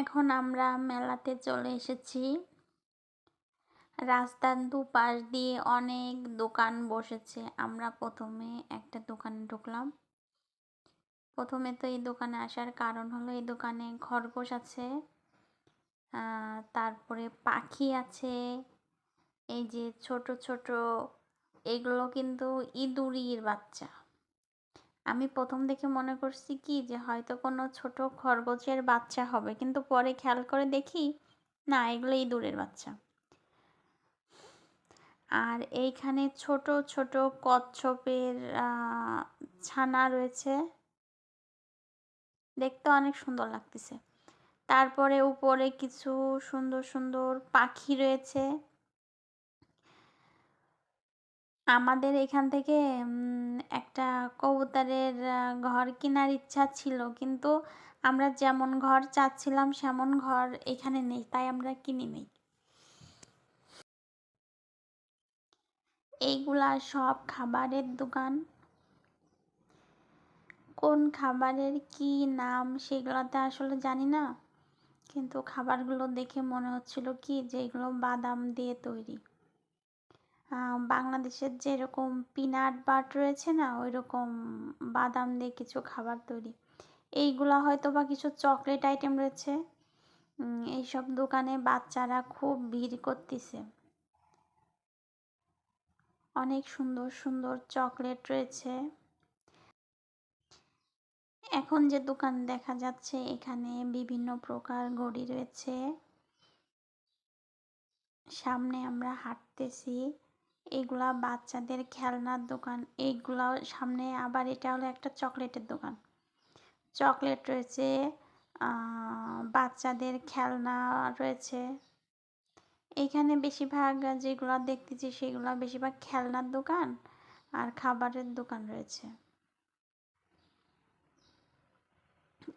এখন আমরা মেলাতে চলে এসেছি। রাস্তার দুপাশ দিয়ে অনেক দোকান বসেছে। আমরা প্রথমে একটা দোকানে ঢুকলাম। প্রথমে তো এই দোকানে আসার কারণ হলো, এই দোকানে খরগোশ আছে তারপরে পাখি আছে, এই যে ছোট ছোট, এগুলো কিন্তু ইঁদুরির বাচ্চা। আমি প্রথম দেখে মনে করছি কি যে হয়তো কোনো ছোট খরগোশের বাচ্চা হবে। কিন্তু পরে খেয়াল করে দেখি, না এগুলো ইঁদুরের বাচ্চা। আর এইখানে ছোট ছোট কচ্ছপের ছানা রয়েছে। দেখতে অনেক সুন্দর লাগতেছে। তারপরে উপরে কিছু সুন্দর সুন্দর পাখি রয়েছে। আমাদের এখান থেকে একটা কবুতরের ঘর কেনার ইচ্ছা ছিল। কিন্তু আমরা যেমন ঘর চাচ্ছিলাম, সেমন ঘর এখানে নেই, তাই আমরা কিনি নেই। এইগুলা সব খাবারের দোকান। কোন খাবারের কি নাম সেগুলোতে আসলে জানি না। কিন্তু খাবারগুলো দেখে মনে হচ্ছিল কি যে এগুলো বাদাম দিয়ে তৈরি। বাংলাদেশের যেরকম পিনাট বাট রয়েছে না ওই রকম বাদাম দিয়ে কিছু খাবার তৈরি। এইগুলা হয়তো বা কিছু চকলেট আইটেম রয়েছে। এইসব দোকানে বাচ্চারা খুব ভিড় করতেছে। অনেক সুন্দর সুন্দর চকলেট রয়েছে। এখন যে দোকান দেখা যাচ্ছে, এখানে বিভিন্ন প্রকার ঘড়ি রয়েছে। সামনে আমরা হাঁটতেছি। এগুলা বাচ্চাদের খেলনার দোকান। এইগুলা সামনে আবার এটা হলো একটা চকলেটের দোকান। চকলেট রয়েছে বাচ্চাদের খেলনা রয়েছে। এখানে বেশিরভাগ যেগুলো দেখতেছি সেগুলো বেশিরভাগ খেলনার দোকান আর খাবারের দোকান রয়েছে।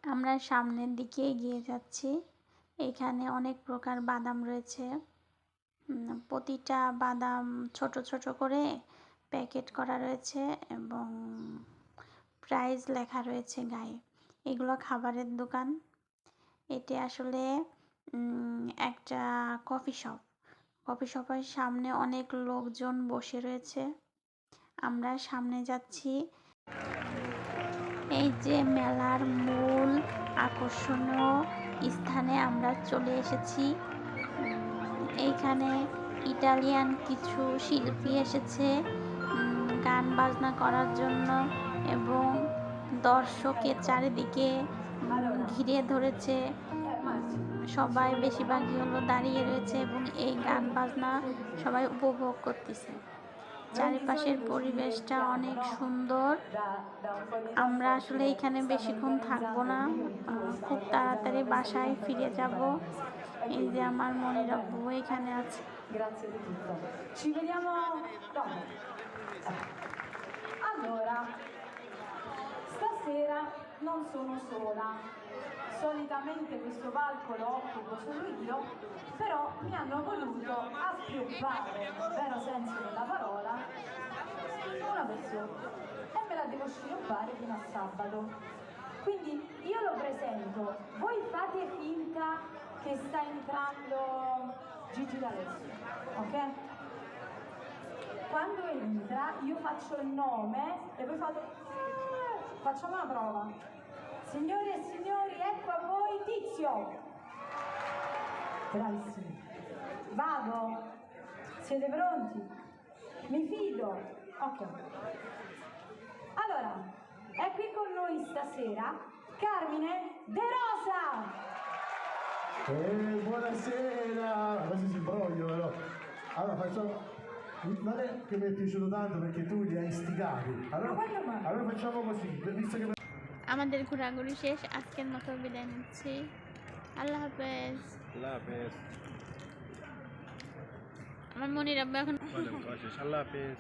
আমরা সামনের দিকে এগিয়ে যাচ্ছি। এখানে অনেক প্রকার বাদাম রয়েছে। প্রতিটা বাদাম ছোট ছোট করে প্যাকেট করা রয়েছে এবং প্রাইস লেখা রয়েছে গায়ে। এগুলো খাবারের দোকান। এটি আসলে একটা কফি শপ কফি শপের সামনে অনেক লোকজন বসে রয়েছে। আমরা সামনে যাচ্ছি। এই যে মেলার মূল আকর্ষণীয় স্থানে আমরা চলে এসেছি। এইখানে ইটালিয়ান কিছু শিল্পী এসেছে গান বাজনা করার জন্য এবং দর্শকের চারিদিকে ঘিরে ধরেছে সবাই বেশিরভাগই হলো দাঁড়িয়ে রয়েছে এবং এই গান বাজনা সবাই উপভোগ করতেছে। চারিপাশের পরিবেশটা অনেক সুন্দর আমরা আসলে এখানে বেশিক্ষণ থাকব না খুব তাড়াতাড়ি বাসায় ফিরে যাব এই যে আমার মনে রাখব এখানে আছে. Allora, stasera non sono sola. Solitamente questo palco lo occupo solo io, però mi hanno voluto appioppare, vero senso della parola, una persona e me la devo sciroppare fino a sabato. Quindi io lo presento, voi fate finta che sta entrando Gigi D'Alessio, ok? Quando entra io faccio il nome e voi fate... "Ah!" Facciamo una prova. Signore e signori, ecco a voi Tizio. Bravissimi. Vado. Siete pronti? Mi fido. Ok. Allora, è qui con noi stasera Carmine De Rosa. Eh, buonasera! Adesso si imbroglio però. Allora facciamo. Non è che mi è piaciuto tanto perché tu li hai istigati. Allora, allora facciamo così, visto che আমাদের ঘোরাঘুরি শেষ আজকের মতো বিদায় নিচ্ছি। আল্লাহ হাফেজ। আল্লাহ হাফেজ। আমার মনির আব্বা এখন আল্লাহ হাফেজ।